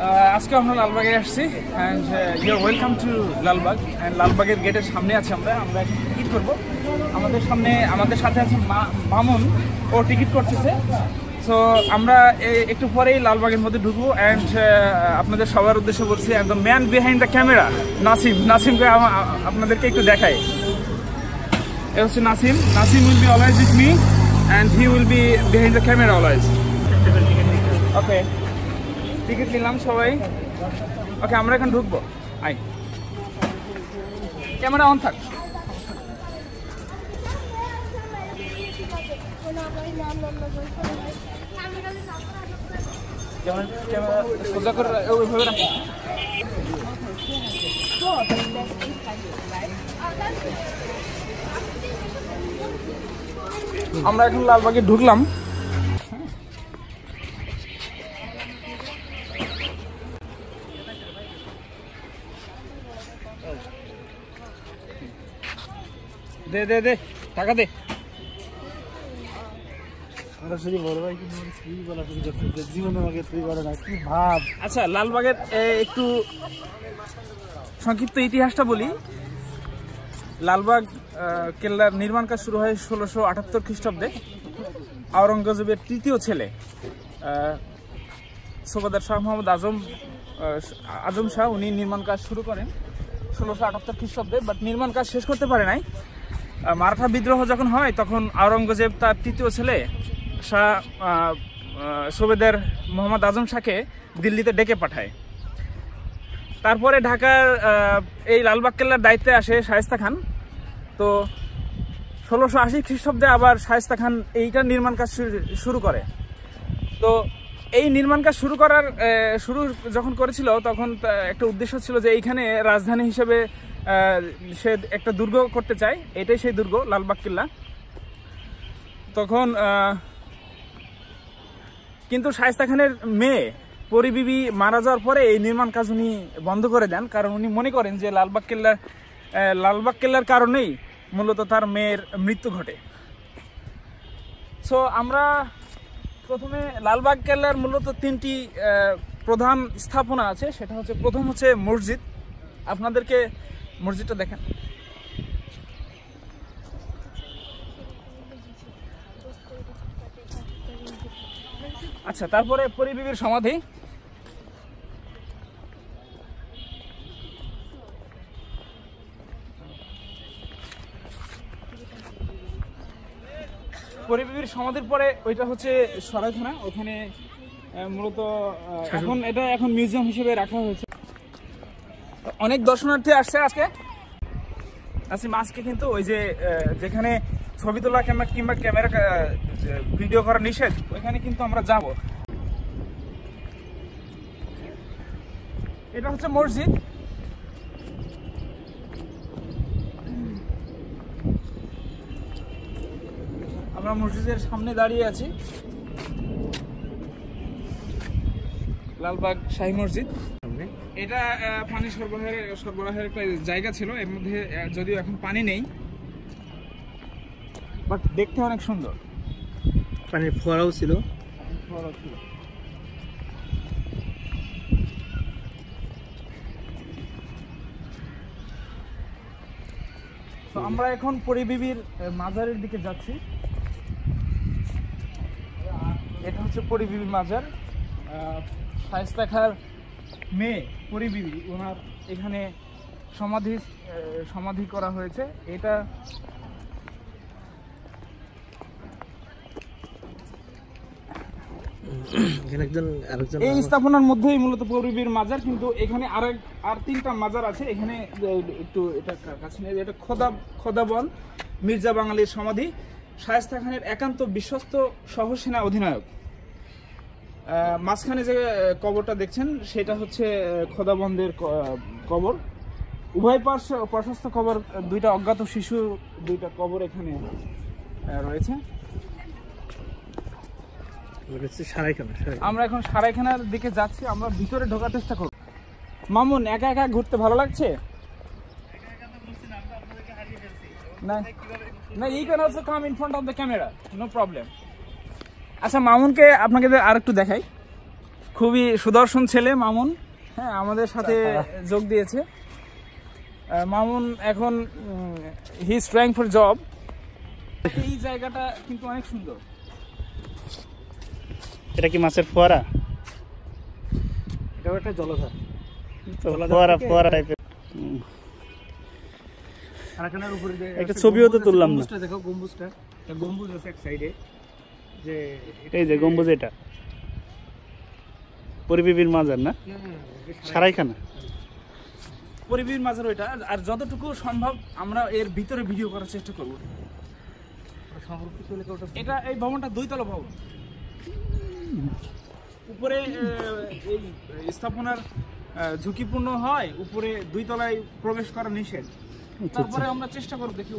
আজকে আমরা লালবাগে আসছি and you're welcome to Lalbagh and লালবাগের গেটের সামনে আছি আমরা আমরা টিকিট করব। আমাদের সামনে, আমাদের সাথে আছে মামুন, ও টিকিট করতেছে। সো আমরা এ- একটু পরেই লালবাগের মধ্যে ঢুকবো অ্যান্ড আপনাদের সবার উদ্দেশ্যে বলছি একদম man behind the camera Nasim, নাসিমকে আপনাদেরকে একটু দেখাই। এটা হচ্ছে Nasim Nasim will be always with me and he will be behind the camera always okay ticket নিলাম সবাই। ওকে আমরা এখন ঢুকবো। আই ক্যামেরা অন থাক। ক্যামেরা ক্যামেরা সোজা করে ওইভাবে রাখো। আমরা এখন লালবাগে ঢুকলাম। দে দে দে টাকা দে। আচ্ছা লালবাগের একটু সংক্ষিপ্ত ইতিহাসটা বলি। লালবাগ কেল্লার নির্মাণ কাজ শুরু হয় ষোলোশো আটাত্তর খ্রিস্টাব্দে। আওরঙ্গজেবের তৃতীয় ছেলে সোবাদার শাহ মোহাম্মদ আজম আজম শাহ উনি নির্মাণ কাজ শুরু করেন ষোলোশো আটাত্তর খ্রিস্টাব্দে বাট নির্মাণ কাজ শেষ করতে পারে নাই। মারাঠা বিদ্রোহ যখন হয় তখন আওরঙ্গজেব তার তৃতীয় ছেলে শাহ আহ, মোহাম্মদ আজম শাহকে দিল্লিতে ডেকে পাঠায়। তারপরে ঢাকার এই লালবাগ কেল্লার দায়িত্বে আসে শায়েস্তা খান। তো ষোলোশো আশি খ্রিস্টাব্দে আবার শায়েস্তা খান এইটার নির্মাণ কাজ শুরু করে। তো এই নির্মাণ কাজ শুরু করার শুরু যখন করেছিল তখন একটা উদ্দেশ্য ছিল যে এইখানে রাজধানী হিসেবে সে একটা দুর্গ করতে চায়, এটাই সেই দুর্গ, লালবাগ কিল্লা। তখন কিন্তু শায়েস্তা খানের মেয়ে পরিবিবি মারা যাওয়ার পরে এই নির্মাণ কাজ উনি বন্ধ করে দেন, কারণ উনি মনে করেন যে লালবাগ কেল্লার লালবাগ কেল্লার কারণেই মূলত তার মেয়ের মৃত্যু ঘটে। সো আমরা প্রথমে লালবাগ কেল্লার মূলত তিনটি প্রধান স্থাপনা আছে, সেটা হচ্ছে, প্রথম হচ্ছে মসজিদ। আপনাদেরকে মসজিদটা দেখেন। আচ্ছা তারপরে পরিবিবির সমাধি। পরিবিবির সমাধির পরে ওইটা হচ্ছে সরাইখানা। ওখানে মূলত এখন এটা এখন মিউজিয়াম হিসেবে রাখা হয়েছে। অনেক দর্শনার্থী আসছে আজকে। আসিম আজকে কিন্তু ওই যে যেখানে ছবি তোলা ক্যামেরা কিংবা ক্যামেরা ভিডিও করা নিষেধ, ওইখানে কিন্তু আমরা যাব। এটা হচ্ছে মসজিদ। আমরা মসজিদের সামনে দাঁড়িয়ে আছি। লালবাগ শাহী মসজিদ। এটা পানি সরবরাহের সরবরাহের একটা জায়গা ছিল এর মধ্যে যদিও এখন পানি নেই বাট দেখতে অনেক সুন্দর। পানির ফোয়ারাও ছিল। ফোয়ারাও তো আমরা এখন পরিবিবির মাজারের দিকে যাচ্ছি। এটা হচ্ছে পরিবিবি মাজার। শায়স্তা খার মেয়ে পরিবিবি ওনার এখানে সমাধি সমাধি করা হয়েছে। এটা এই স্থাপনার মধ্যেই মূলত পরিবির মাজার কিন্তু এখানে আরেক আর তিনটা মাজার আছে। এখানে একটু এটা কাছে এটা খোদা খোদাবন মির্জা বাঙালির সমাধি শায়েস্তা খানের একান্ত বিশ্বস্ত সহসেনা অধিনায়ক। মাঝখানে যে কবরটা দেখছেন সেটা হচ্ছে খোদাবন্দের কবর। উভয় পার্শ্ব প্রশস্ত কবর দুইটা অজ্ঞাত শিশু দুইটা কবর এখানে রয়েছে। আমরা এখন সারাইখানার দিকে যাচ্ছি আমরা ভিতরে ঢোকার চেষ্টা করব। মামুন একা একা ঘুরতে ভালো লাগছে? না না you can also come in front of the camera no problem আচ্ছা মামুনকে আপনাকে আর একটু দেখাই। খুবই সুদর্শন ছেলে মামুন। হ্যাঁ আমাদের সাথে যোগ দিয়েছে। মামুন এখন he is trying for job এই জায়গাটা কিন্তু অনেক সুন্দর। এটা কি মাছের ফোয়ারা? এটাও একটা জলধার। ফোয়ারা ফোয়ারা টাইপের আর এখানের উপরে একটা ছবিও তো তুললাম। গম্বুজটা দেখো গম্বুজটা। গম্বুজ আছে এক সাইডে যে এই যে গম্বুজ এটা। পরিবিবির মাজার না? সারাইখানা? মাঝের ওইটা। আর যতটুকু সম্ভব আমরা এর ভিতরে ভিডিও করার চেষ্টা করব। এটা এই ভবনটা দুইতলা ভবন। উপরে এই স্থাপনার ঝুঁকিপূর্ণ হয় উপরে দুই তলায় প্রবেশ করা নিষেধ। আচ্ছা, তারপরে আমরা চেষ্টা করব দেখি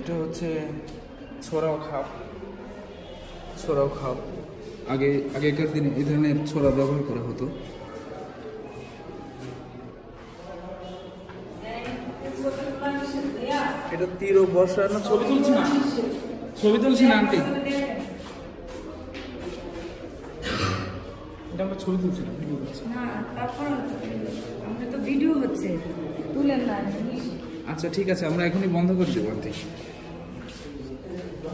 এটা হচ্ছে ছোড়াও খাপ। ছোড়াও খাপ। আগে আগেকার দিনে এই ধরনের ছোড়া ব্যবহার করা হতো। এটা তীর ও বর্ষা না ছবি তুলছি না। ছবি তুলছি না আন্টি। এটা আমরা ছবি তুলছি না ভিডিও করছি। না তারপর আমরা তো ভিডিও হচ্ছে তুলেন না আচ্ছা ঠিক আছে আমরা এখনই বন্ধ করে দেবো আন্টি।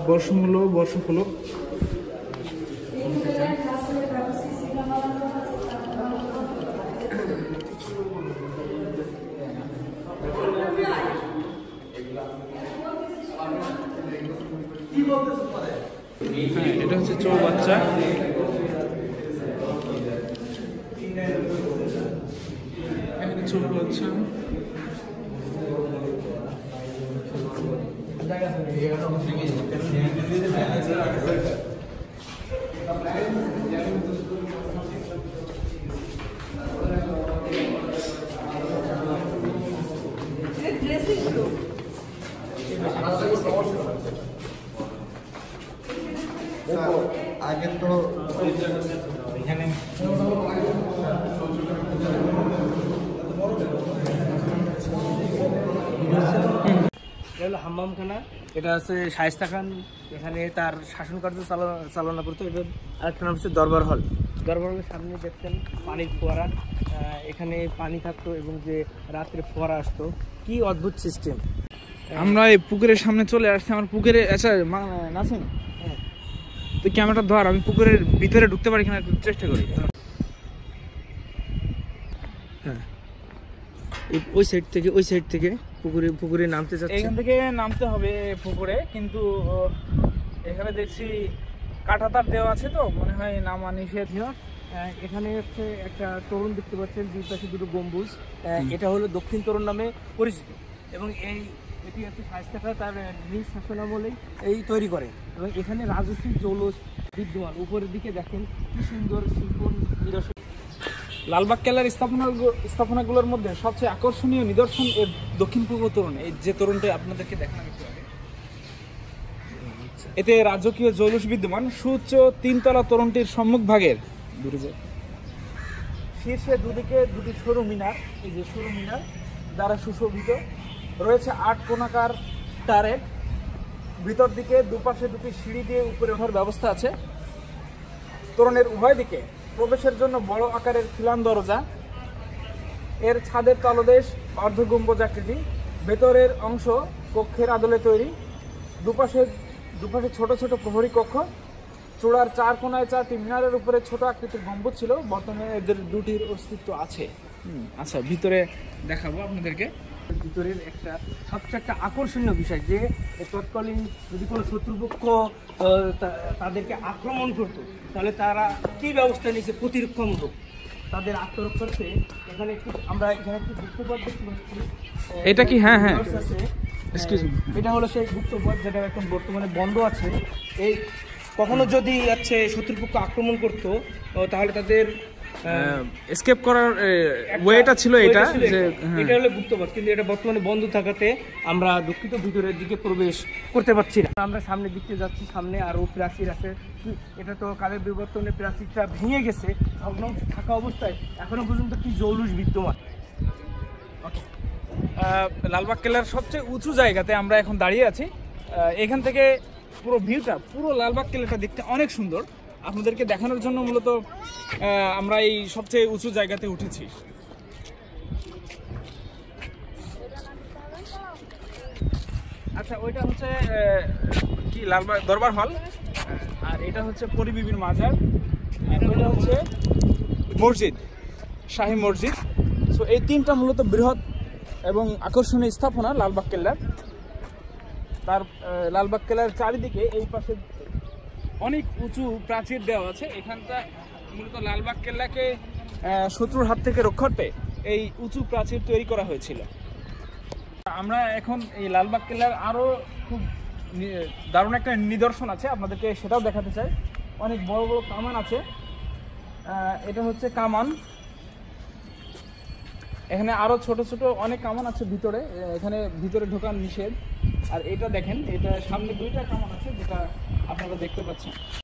বর্ষমূল্য বর্ষ হলো হ্যাঁ এটা হচ্ছে চৌবাচ্চা এখানে চৌবাচ্চা ড্রেসিং আগে তো এটা হলো হাম্মামখানা এটা আছে শায়েস্তা খান এখানে তার শাসন কার্য চালনা চালনা করতো। এটা আরেকটা নাম হচ্ছে দরবার হল। দরবার হলের সামনে দেখছেন পানির ফোয়ারা এখানে পানি থাকতো এবং যে রাত্রে ফোয়ারা আসতো। কি অদ্ভুত সিস্টেম আমরা এই পুকুরের সামনে চলে আসছি আমার পুকুরে আচ্ছা মা- নাসিম। তুই ক্যামেরাটা ধর আমি পুকুরের ভিতরে ঢুকতে পারি কিনা একটু চেষ্টা করি। ওই সাইড থেকে ওই সাইড থেকে পুকুরে পুকুরে নামতে যাচ্ছে। এইখান থেকে নামতে হবে পুকুরে কিন্তু এখানে দেখছি কাঁটা তার দেওয়া আছে তো মনে হয় নামা নিষেধ। আহ, এখানে হচ্ছে একটা তরুণ দেখতে পাচ্ছেন দুই পাশে দুটো গম্বুজ। এটা হলো দক্ষিণ তরুণ নামে পরিচিত। এবং এই এটি হচ্ছে শাস্তাটা তার নিজ শাসনামলেই এই তৈরি করে। এবং এখানে রাজস্বী জৌলস বিদ্যমান। উপরের দিকে দেখেন কি সুন্দর শিল্প নিদর্শন। লালবাগ কেল্লার স্থাপনা স্থাপনাগুলোর মধ্যে সবচেয়ে আকর্ষণীয় নিদর্শন এর দক্ষিণ পূর্ব তরুণ। এই যে তরুণটা আপনাদেরকে দেখালাম একটু আগে। এতে রাজকীয় জৌলুস বিদ্যমান। সুউচ্চ তিনতলা তরুণটির সম্মুখ ভাগের দূরে যায় শীর্ষে দুদিকে দুটি সরু মিনার। এই যে সরু মিনার দ্বারা সুশোভিত। রয়েছে আট কোনাকার টারেট ভিতর দিকে দুপাশে দুটি সিঁড়ি দিয়ে উপরে ওঠার ব্যবস্থা আছে। তোরণের উভয় দিকে প্রবেশের জন্য বড় আকারের খিলান দরজা। এর ছাদের তলদেশ অর্ধ গম্বুজাকৃতি ভেতরের অংশ কক্ষের আদলে তৈরি। দুপাশে দুপাশে ছোট ছোট প্রহরী কক্ষ। চূড়ার চার কোনায় চারটি মিনারের উপরে ছোট আকৃতির গম্বুজ ছিল। বর্তমানে এদের দুটির অস্তিত্ব আছে। আচ্ছা ভিতরে দেখাবো আপনাদেরকে। ভিতরের একটা সবচেয়ে একটা আকর্ষণীয় বিষয় যে তৎকালীন যদি কোনো শত্রুপক্ষ তাদেরকে আক্রমণ করতো তাহলে তারা কি ব্যবস্থা নিয়েছে প্রতিরক্ষামূলক তাদের আত্মরক্ষার্থে এখানে একটু আমরা এখানে একটু দেখতে পাচ্ছি এটা কি? হ্যাঁ, হ্যাঁ। me. এটা হলো সেই গুপ্তপথ যেটা এখন বর্তমানে বন্ধ আছে এই কখনো যদি হচ্ছে শত্রুপক্ষ আক্রমণ করতো তাহলে তাদের এসকেপ করার ওয়েটা ছিল এটা যে এটা। হ্যাঁ। হলো গুপ্তপথ কিন্তু এটা বর্তমানে বন্ধ থাকাতে আমরা দুঃখিত ভিতরের দিকে প্রবেশ করতে পারছি না। আমরা সামনের দিকে যাচ্ছি সামনে আরও প্রাচীর আছে। এটা তো কালের বিবর্তনে প্রাচীরটা ভেঙে গেছে ভগ্ন থাকা অবস্থায়। এখনও পর্যন্ত কি জৌলুস বিদ্যমান? লালবাগ কেল্লার সবচেয়ে উঁচু জায়গাতে আমরা এখন দাঁড়িয়ে আছি। এখান থেকে পুরো ভিউটা পুরো লালবাগ কেল্লাটা দেখতে অনেক সুন্দর। আপনাদেরকে দেখানোর জন্য মূলত আমরা এই সবচেয়ে উঁচু জায়গাতে উঠেছি। আচ্ছা ওইটা হচ্ছে কি, লালবাগ দরবার হল? আর এটা হচ্ছে পরিবিবির মাজার। ওইটা হচ্ছে মসজিদ, শাহী মসজিদ। সো এই তিনটা মূলত বৃহৎ এবং আকর্ষণীয় স্থাপনা, লালবাগ কেল্লার। তার লালবাগ কেল্লার চারিদিকে এই পাশে অনেক উঁচু প্রাচীর দেওয়া আছে। এখানটা মূলত লালবাগ কেল্লাকে শত্রুর হাত থেকে রক্ষার্থে এই উঁচু প্রাচীর তৈরি করা হয়েছিল। আমরা এখন এই লালবাগ কেল্লার আরও খুব দারুণ একটা নিদর্শন আছে। আপনাদেরকে সেটাও দেখাতে চাই। অনেক বড় বড় কামান আছে। এটা হচ্ছে কামান। এখানে আরও ছোট ছোট অনেক কামান আছে ভিতরে। এখানে ভিতরে ঢোকার নিষেধ। আর এটা দেখেন এটা সামনে দুইটা কামান আছে যেটা আপনারা দেখতে পাচ্ছেন।